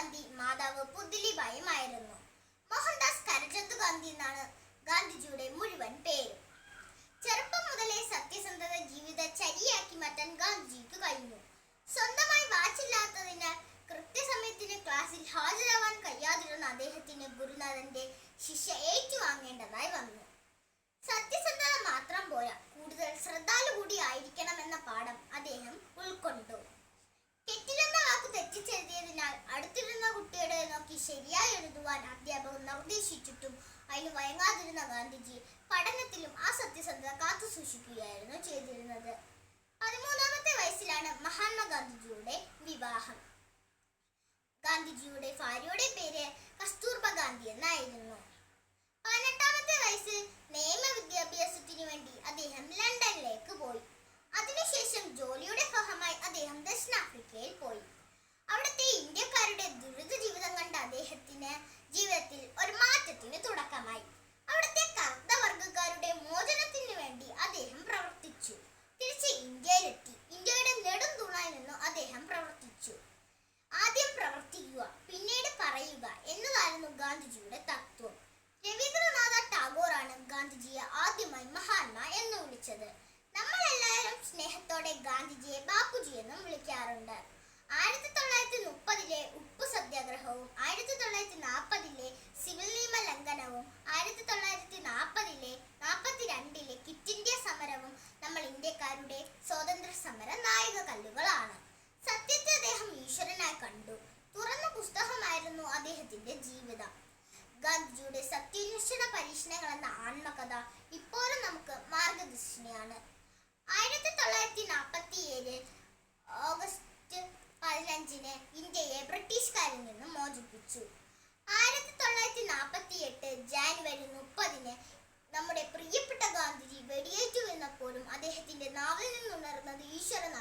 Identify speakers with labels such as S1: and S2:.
S1: ഗാന്ധി മാതാവ് പുതിലിബായുമായിരുന്നു മോഹൻദാസ് കരചന്ദ് ഗാന്ധി എന്നാണ് ഗാന്ധിജിയുടെ മുഴുവൻ പേര്. ചെറുപ്പം മുതലേ സത്യസന്ധത ജീവിത ചരിയാക്കി മാറ്റാൻ ഗാന്ധിജിക്ക് കഴിഞ്ഞു. സ്വന്തമായി വാച്ചില്ലാത്തതിനാൽ കൃത്യസമയത്തിന് ക്ലാസ്സിൽ ഹാജരാവാൻ കഴിയാതിരുന്ന അദ്ദേഹത്തിന് ഗുരുനാഥന്റെ ശിക്ഷ ഏറ്റുവാങ്ങേണ്ടതായി വന്നു. സത്യ നിർദ്ദേശിച്ചിട്ടും അതിന് വഴങ്ങാതിരുന്ന ഗാന്ധിജി പഠനത്തിലും ആ സത്യസന്ധത കാത്തു സൂക്ഷിക്കുകയായിരുന്നു ചെയ്തിരുന്നത്. പതിമൂന്നാമത്തെ വയസ്സിലാണ് മഹാത്മാഗാന്ധിജിയുടെ വിവാഹം. ഗാന്ധിജിയുടെ ഭാര്യയുടെ പേര് എന്നതായിരുന്നു ഗാന്ധിജിയുടെ തത്വം. രവീന്ദ്രനാഥ ടാഗോറാണ് ഗാന്ധിജിയെ ആദ്യമായി മഹാത്മാ എന്ന് ജീവിതം. ഗാന്ധിജിയുടെ സത്യനിഷ്ഠ പരീക്ഷണങ്ങൾ എന്ന ആത്മകഥ ഇപ്പോഴും നമുക്ക് മാർഗദർശിനിയാണ്. ആയിരത്തി തൊള്ളായിരത്തി നാൽപ്പത്തി ഏഴ് ഓഗസ്റ്റ് പതിനഞ്ചിന് ഇന്ത്യയെ ബ്രിട്ടീഷുകാരിൽ നിന്ന് മോചിപ്പിച്ചു. ആയിരത്തി തൊള്ളായിരത്തി നാൽപ്പത്തി എട്ട് ജാനുവരി മുപ്പതിന് നമ്മുടെ പ്രിയപ്പെട്ട ഗാന്ധിജി വെടിയേറ്റു എന്നപ്പോഴും അദ്ദേഹത്തിന്റെ നാവിൽ നിന്നുണർന്നത് ഈശ്വരനാമങ്ങളായിരുന്നു